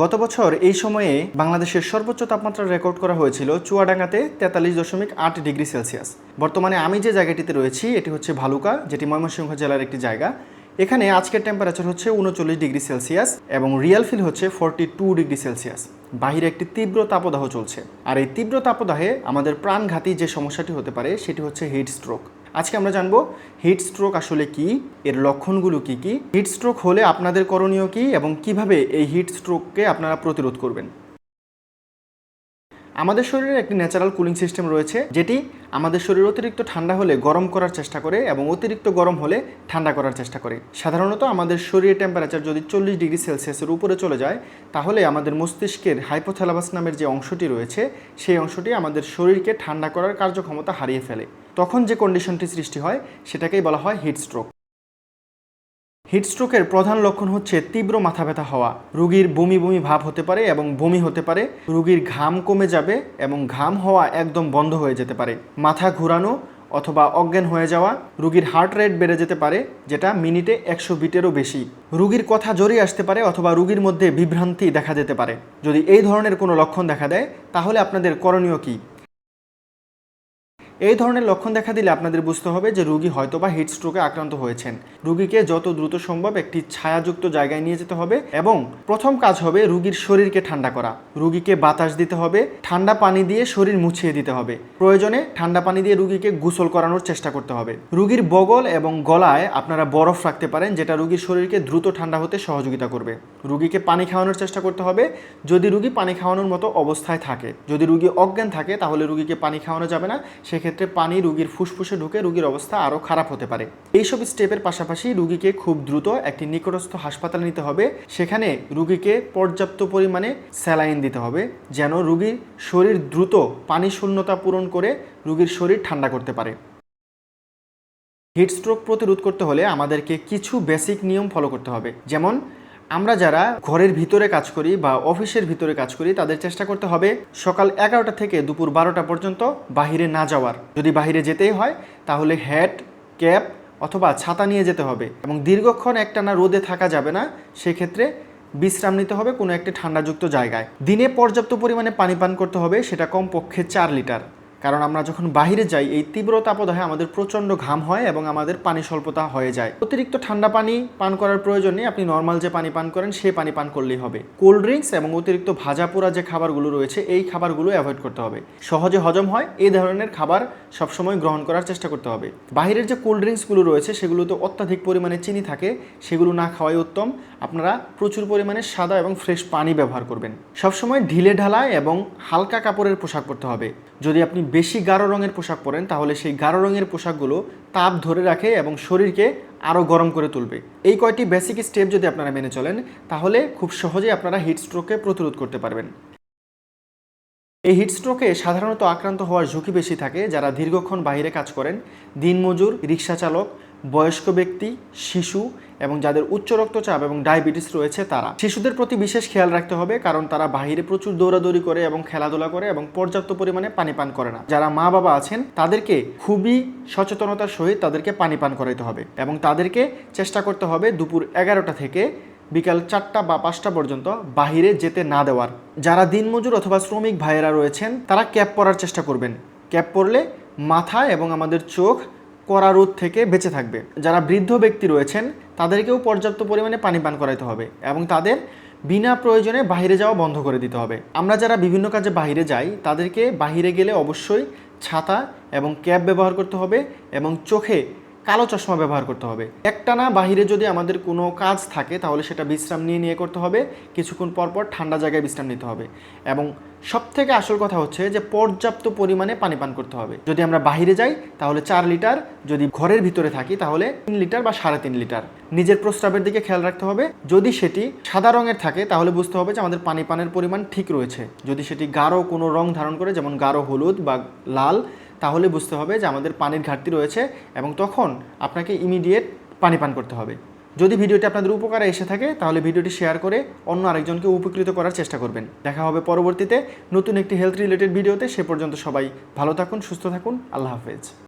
গত বছর এই সময়ে বাংলাদেশের সর্বোচ্চ তাপমাত্রা রেকর্ড করা হয়েছিল চুয়াডাঙ্গাতে তেতাল্লিশ দশমিক আট ডিগ্রি সেলসিয়াস। বর্তমানে আমি যে জায়গাটিতে রয়েছি, এটি হচ্ছে ভালুকা, যেটি ময়মনসিংহ জেলার একটি জায়গা। এখানে আজকের টেম্পারেচার হচ্ছে উনচল্লিশ ডিগ্রি সেলসিয়াস এবং রিয়েল ফিল হচ্ছে ফোরটি টু ডিগ্রি সেলসিয়াস। বাহিরে একটি তীব্র তাপদাহ চলছে। আর এই তীব্র তাপদাহে আমাদের প্রাণঘাতী যে সমস্যাটি হতে পারে, সেটি হচ্ছে হিট স্ট্রোক আজকে আমরা জানব হিট স্ট্রোক আসলে কি, এর লক্ষণগুলো কি কি হিট স্ট্রোক হলে আপনাদের করণীয় কি এবং কীভাবে এই হিট স্ট্রোককে আপনারা প্রতিরোধ করবেন? আমাদের শরীরে একটি ন্যাচারাল কুলিং সিস্টেম রয়েছে, যেটি আমাদের শরীর অতিরিক্ত ঠান্ডা হলে গরম করার চেষ্টা করে এবং অতিরিক্ত গরম হলে ঠান্ডা করার চেষ্টা করে। সাধারণত আমাদের শরীরের টেম্পারেচার যদি চল্লিশ ডিগ্রি সেলসিয়াসের উপরে চলে যায়, তাহলে আমাদের মস্তিষ্কের হাইপোথ্যালাবাস নামের যে অংশটি রয়েছে, সেই অংশটি আমাদের শরীরকে ঠান্ডা করার কার্যক্ষমতা হারিয়ে ফেলে। তখন যে কন্ডিশনটি সৃষ্টি হয়, সেটাকেই বলা হয় হিট স্ট্রোক হিট স্ট্রোকের প্রধান লক্ষণ হচ্ছে তীব্র মাথা ব্যথা হওয়া। রুগীর বমি বমি ভাব হতে পারে এবং বমি হতে পারে। রুগীর ঘাম কমে যাবে এবং ঘাম হওয়া একদম বন্ধ হয়ে যেতে পারে। মাথা ঘুরানো অথবা অজ্ঞান হয়ে যাওয়া রুগীর হার্ট রেট বেড়ে যেতে পারে, যেটা মিনিটে একশো বিটেরও বেশি। রুগীর কথা জড়িয়ে আসতে পারে অথবা রুগীর মধ্যে বিভ্রান্তি দেখা যেতে পারে। যদি এই ধরনের কোনো লক্ষণ দেখা দেয়, তাহলে আপনাদের করণীয় কী? এই ধরনের লক্ষণ দেখা দিলে আপনাদের বুঝতে হবে যে রুগী হয়তো বা হিট স্ট্রোকে আক্রান্ত হয়েছেন। রুগীকে যত দ্রুত সম্ভব একটি ছায়াযুক্ত জায়গায় নিয়ে যেতে হবে এবং প্রথম কাজ হবে রুগীর শরীরকে ঠান্ডা করা। রুগীকে বাতাস দিতে হবে, ঠান্ডা পানি দিয়ে শরীর মুছিয়ে দিতে হবে। প্রয়োজনে ঠান্ডা পানি দিয়ে রুগীকে গোসল করানোর চেষ্টা করতে হবে। রুগীর বগল এবং গলায় আপনারা বরফ রাখতে পারেন, যেটা রুগীর শরীরকে দ্রুত ঠান্ডা হতে সহযোগিতা করবে। রুগীকে পানি খাওয়ানোর চেষ্টা করতে হবে। যদি রুগী পানি খাওয়ানোর মতো অবস্থায় থাকে, যদি রুগী অজ্ঞান থাকে, তাহলে রুগীকে পানি খাওয়ানো যাবে না। সেক্ষেত্রে ক্ষেত্রে পানি রুগীর ফুসফুসে ঢুকে রুগীর অবস্থা আরও খারাপ হতে পারে। এইসব স্টেপের পাশাপাশি রুগীকে খুব দ্রুত একটি নিকটস্থ হাসপাতালে নিতে হবে। সেখানে রুগীকে পর্যাপ্ত পরিমাণে স্যালাইন দিতে হবে, যেন রুগীর শরীর দ্রুত পানি শূন্যতা পূরণ করে রুগীর শরীর ঠান্ডা করতে পারে। হিট স্ট্রোক প্রতিরোধ করতে হলে আমাদেরকে কিছু বেসিক নিয়ম ফলো করতে হবে, যেমন আমরা যারা ঘরের ভিতরে কাজ করি বা অফিসের ভিতরে কাজ করি, তাদের চেষ্টা করতে হবে সকাল এগারোটা থেকে দুপুর বারোটা পর্যন্ত বাহিরে না যাওয়ার। যদি বাহিরে যেতেই হয়, তাহলে হ্যাট ক্যাপ অথবা ছাতা নিয়ে যেতে হবে এবং দীর্ঘক্ষণ একটানা রোদে থাকা যাবে না। সেক্ষেত্রে বিশ্রাম নিতে হবে কোনো একটি ঠান্ডাযুক্ত জায়গায়। দিনে পর্যাপ্ত পরিমাণে পানি পান করতে হবে, সেটা কমপক্ষে চার লিটার। কারণ আমরা যখন বাহিরে যাই, এই তীব্র তাপদাহে আমাদের প্রচণ্ড ঘাম হয় এবং আমাদের পানি স্বল্পতা হয়ে যায়। অতিরিক্ত ঠান্ডা পানি পান করার প্রয়োজন নেই আপনি নর্মাল যে পানি পান করেন, সে পানি পান করলেই হবে। কোল্ড ড্রিঙ্কস এবং অতিরিক্ত ভাজা পোড়া যে খাবারগুলো রয়েছে, এই খাবারগুলো অ্যাভয়েড করতে হবে। সহজে হজম হয় এই ধরনের খাবার সবসময় গ্রহণ করার চেষ্টা করতে হবে। বাহিরের যে কোল্ড ড্রিঙ্কসগুলো রয়েছে সেগুলোতে অত্যাধিক পরিমাণে চিনি থাকে, সেগুলো না খাওয়াই উত্তম। আপনারা প্রচুর পরিমাণে সাদা এবং ফ্রেশ পানি ব্যবহার করবেন। সবসময় ঢিলে ঢালা এবং হালকা কাপড়ের পোশাক পরতে হবে। যদি আপনি বেশি গাঢ় রঙের পোশাক পরেন, তাহলে সেই গাঢ় রঙের পোশাকগুলো তাপ ধরে রাখে এবং শরীরকে আরও গরম করে তুলবে। এই কয়টি বেসিক স্টেপ যদি আপনারা মেনে চলেন, তাহলে খুব সহজেই আপনারা হিট স্ট্রোককে প্রতিরোধ করতে পারবেন। এই হিটস্ট্রোকে সাধারণত আক্রান্ত হওয়ার ঝুঁকি বেশি থাকে যারা দীর্ঘক্ষণ বাইরে কাজ করেন। দিনমজুর, রিক্সা চালক, বয়স্ক ব্যক্তি, শিশু এবং যাদের উচ্চ রক্তচাপ এবং ডায়াবেটিস রয়েছে তারা। শিশুদের প্রতি বিশেষ খেয়াল রাখতে হবে কারণ তারা বাহিরে প্রচুর দৌড়াদৌড়ি করে এবং খেলাধুলা করে এবং পর্যাপ্ত পরিমাণে পানি পান করে না। যারা মা বাবা আছেন, তাদেরকে খুবই সচেতনতার সহিত তাদেরকে পানি পান করাইতে হবে এবং তাদেরকে চেষ্টা করতে হবে দুপুর এগারোটা থেকে বিকাল চারটা বা পাঁচটা পর্যন্ত বাহিরে যেতে না দেওয়ার। যারা দিনমজুর অথবা শ্রমিক ভাইয়েরা রয়েছেন, তারা ক্যাপ পরার চেষ্টা করবেন। ক্যাপ পরলে মাথা এবং আমাদের চোখ কড়া রোদ থেকে বেঁচে থাকবে। যারা বৃদ্ধ ব্যক্তি রয়েছেন, তাদেরকেও পর্যাপ্ত পরিমাণে পানি পান করাইতে হবে এবং তাদের বিনা প্রয়োজনে বাইরে যাওয়া বন্ধ করে দিতে হবে। আমরা যারা বিভিন্ন কাজে বাইরে যাই, তাদেরকে বাইরে গেলে অবশ্যই ছাতা এবং ক্যাপ ব্যবহার করতে হবে এবং চোখে কালো চশমা ব্যবহার করতে হবে। একটানা বাহিরে যদি আমাদের কোনো কাজ থাকে, তাহলে সেটা বিশ্রাম নিয়ে নিয়ে করতে হবে। কিছুক্ষণ পর পর ঠান্ডা জায়গায় বিশ্রাম নিতে হবে। এবং সব থেকে আসল কথা হচ্ছে যে, পর্যাপ্ত পরিমাণে পানি পান করতে হবে। যদি আমরা বাহিরে যাই, তাহলে চার লিটার। যদি ঘরের ভিতরে থাকি, তাহলে তিন লিটার বা সাড়ে তিন লিটার। নিজের প্রস্রাবের দিকে খেয়াল রাখতে হবে। যদি সেটি সাদা রঙের থাকে, তাহলে বুঝতে হবে যে, আমাদের পানি পানের পরিমাণ ঠিক রয়েছে। যদি সেটি গাঢ় কোনো রং ধারণ করে, যেমন গাঢ় হলুদ বা লাল তাহলে বুঝতে হবে যে আমাদের পানির ঘাটতি রয়েছে এবং তখন আপনাকে ইমিডিয়েট পানি পান করতে হবে। যদি ভিডিওটি আপনাদের উপকারে এসে থাকে, তাহলে ভিডিওটি শেয়ার করে অন্য আরেকজনকে উপকৃত করার চেষ্টা করবেন। দেখা হবে পরবর্তীতে নতুন একটি হেলথ রিলেটেড ভিডিওতে, সে পর্যন্ত সবাই ভালো থাকুন, সুস্থ থাকুন, আল্লাহ হাফেজ।